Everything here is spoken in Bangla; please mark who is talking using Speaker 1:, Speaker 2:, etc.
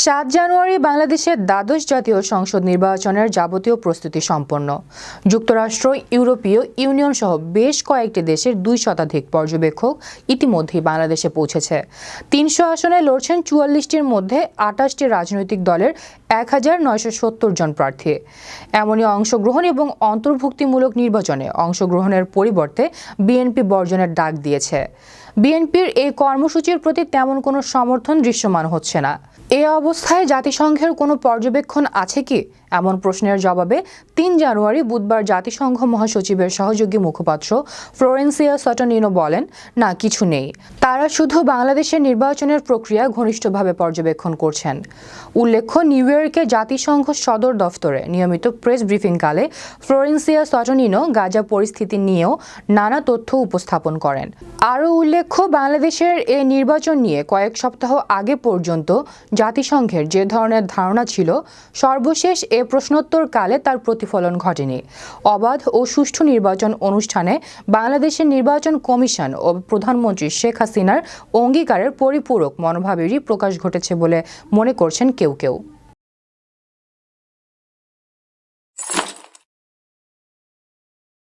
Speaker 1: সাত জানুয়ারি বাংলাদেশের দ্বাদশ জাতীয় সংসদ নির্বাচনের যাবতীয় প্রস্তুতি সম্পন্ন। যুক্তরাষ্ট্র, ইউরোপীয় ইউনিয়ন সহ বেশ কয়েকটি দেশের দুই শতাধিক পর্যবেক্ষক ইতিমধ্যেই বাংলাদেশে পৌঁছেছে। তিনশো আসনে লড়ছেন চুয়াল্লিশটির মধ্যে আটাশটি রাজনৈতিক দলের এক হাজার নয়শো সত্তর জন প্রার্থী। এমনই অংশগ্রহণ এবং অন্তর্ভুক্তিমূলক নির্বাচনে অংশগ্রহণের পরিবর্তে বিএনপি বর্জনের ডাক দিয়েছে। বিএনপির এই কর্মসূচির প্রতি তেমন কোনো সমর্থন দৃশ্যমান হচ্ছে না। এ অবস্থায় জাতিসংঘের কোনো পর্যবেক্ষণ আছে কি? এমন প্রশ্নের জবাবে তিন জানুয়ারি বুধবার জাতিসংঘ মহাসচিবের সহযোগী মুখপাত্র ফ্লোরেন্সিয়া সটনিনো বলেন, না, কিছু নেই। তারা শুধু বাংলাদেশের নির্বাচনের প্রক্রিয়া ঘনিষ্ঠভাবে পর্যবেক্ষণ করছেন। উল্লেখ্য, নিউ ইয়র্কে জাতিসংঘ সদর দফতরে নিয়মিত প্রেস ব্রিফিংকালে ফ্লোরেন্সিয়া সটনিনো গাজা পরিস্থিতি নিয়েও নানা তথ্য উপস্থাপন করেন। আরও উল্লেখ্য, বাংলাদেশের এ নির্বাচন নিয়ে কয়েক সপ্তাহ আগে পর্যন্ত জাতিসংঘের যে ধরনের ধারণা ছিল, সর্বশেষ এ প্রশ্নোত্তর কালে তার প্রতিফলন ঘটেনি। অবাধ ও সুষ্ঠু নির্বাচন অনুষ্ঠানে বাংলাদেশের নির্বাচন কমিশন ও প্রধানমন্ত্রী শেখ হাসিনার অঙ্গীকারের পরিপূরক মনোভাবেরই প্রকাশ ঘটেছে বলে মনে করছেন কেউ কেউ।